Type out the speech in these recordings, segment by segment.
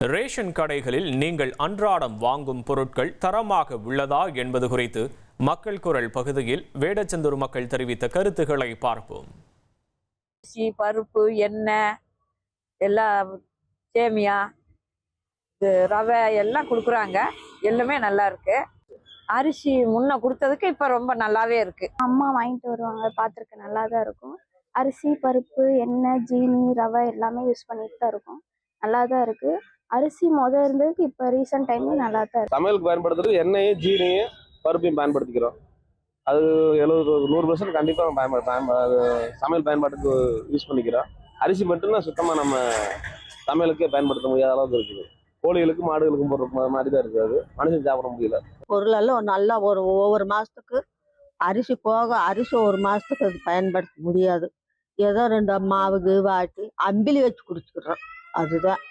Ration கடைகளில் நீங்கள் அன்றாடம் வாங்கும் பொருட்கள் தரமாக உள்ளதா என்பது குறித்து மக்கள் குரல் பகுதியில் வேடச்சந்தூர் மக்கள் தெரிவித்த கருத்துக்களை பார்ப்போம். அரிசி பருப்பு எண்ணெய் எல்லாம் சேமியா இது ரவை எல்லாம் கொடுக்குறாங்க. எல்லாமே நல்லா இருக்கு. அரிசி முன்ன கொடுத்ததுக்கு இப்போ ரொம்ப நல்லாவே இருக்கு. அம்மா வாங்கிட்டு வருவாங்க பார்த்துருக்கேன் நல்லா தான் இருக்கும். அரிசி பருப்பு எண்ணெய் ஜீனி ரவை எல்லாமே யூஸ் பண்ணிட்டு தான் இருக்கோம். நல்லா தான் இருக்கு. அரிசி முத இருந்ததுக்கு இப்போ ரீசெண்ட் டைம்ல நல்லா தான் இருக்கு. சமையலுக்கு பயன்படுத்துறது எண்ணெயும் ஜீனியும் பருப்பையும் பயன்படுத்திக்கிறோம். அது எழுபது நூறு பர்சன்ட் கண்டிப்பாக பயன்பட அது சமையல் பயன்பாட்டுக்கு யூஸ் பண்ணிக்கிறோம். அரிசி மட்டும்தான் சுத்தமாக நம்ம சமையலுக்கே பயன்படுத்த முடியாத அளவுக்கு இருக்குது. கோழிகளுக்கு மாடுகளுக்கும் போடுற மாதிரி தான் இருக்குது அது. மனுஷன் சாப்பிட முடியல. பொருளெல்லாம் நல்லா ஒரு ஒவ்வொரு மாசத்துக்கு அரிசி போக அரிசி ஒரு மாசத்துக்கு அது பயன்படுத்த முடியாது. ஏதோ ரெண்டு மாவு கீவு ஆட்டி அம்பிலி வச்சு குடிச்சுக்கிறோம். அதுதான்.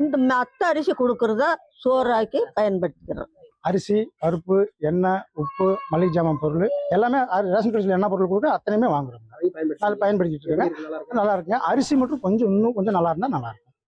இந்த மற்ற அரிசி கொடுக்கறத சோறாக்கி பயன்படுத்திக்கிறோம். அரிசி பருப்பு எண்ணெய் உப்பு மளிகை ஜாமான் பொருள் எல்லாமே ரேஷன் கடையில் என்ன பொருள் கொடுக்க அத்தனையுமே வாங்குறோம். அதை பயன்படுத்திட்டு இருக்கேன் நல்லா இருக்குங்க அரிசி மட்டும் கொஞ்சம் இன்னும் கொஞ்சம் நல்லா இருந்தால் நல்லா இருக்கும்.